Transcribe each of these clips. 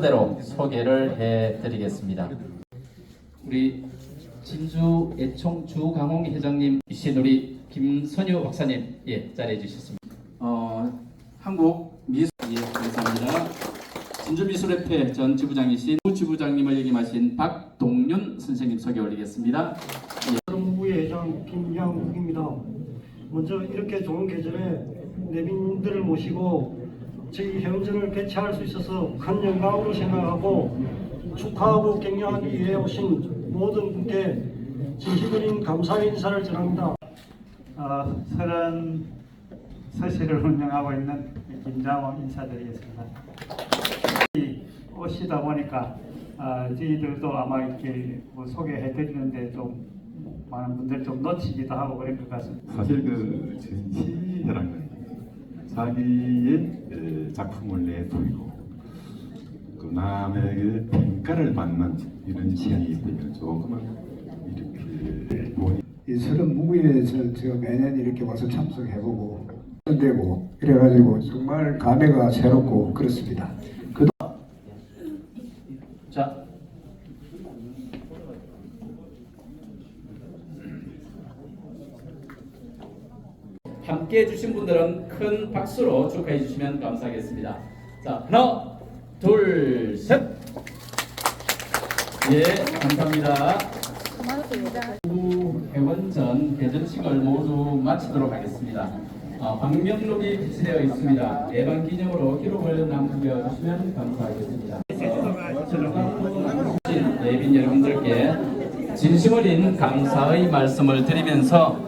대로 소개를 해드리겠습니다. 우리 진주 애총 주강홍 회장님 이신 우리 김선유 박사님 예 자리해 주셨습니다. 어 한국 미술 예 감사합니다. 진주 미술협회 전 지부장이신 우 지부장님을 역임하신 박동윤 선생님 소개 올리겠습니다. 부회장 김양국입니다. 먼저 이렇게 좋은 계절에 내빈들을 모시고 저희 회원전을 개최할 수 있어서 큰 영광으로 생각하고 축하하고 격려하기 위해 오신 모든 분께 진심 어린 감사의 인사를 전합니다. 어, 서른 서실을 운영하고 있는 김장호 인사드리겠습니다. 이 오시다 보니까 아, 저희들도 아마 이렇게 뭐 소개해드리는데 좀 많은 분들 좀 놓치기도 하고 그런 것 같습니다. 사실 그 전시회라는 건 자기의 에, 작품을 내보이고 그 남의 그 평가를 받는 이런 시간이기 때문에 조금은 이렇게 본인 이 서른 무구에서 제가 매년 이렇게 와서 참석해보고 되고 이래가지고 정말 감회가 새롭고 그렇습니다. 자. 함께 해주신 분들은 큰 박수로 축하해 주시면 감사하겠습니다. 자, 하나, 둘, 셋. 예, 감사합니다. 후 회원전 개전식을 모두 마치도록 하겠습니다. 어, 방명록이 비치되어 있습니다. 예방 기념으로 기록을 남겨 주시면 감사하겠습니다. 예빈 여러분들께 진심 어린 감사의 말씀을 드리면서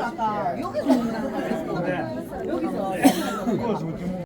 아까 여기서 그랬어. 여기서.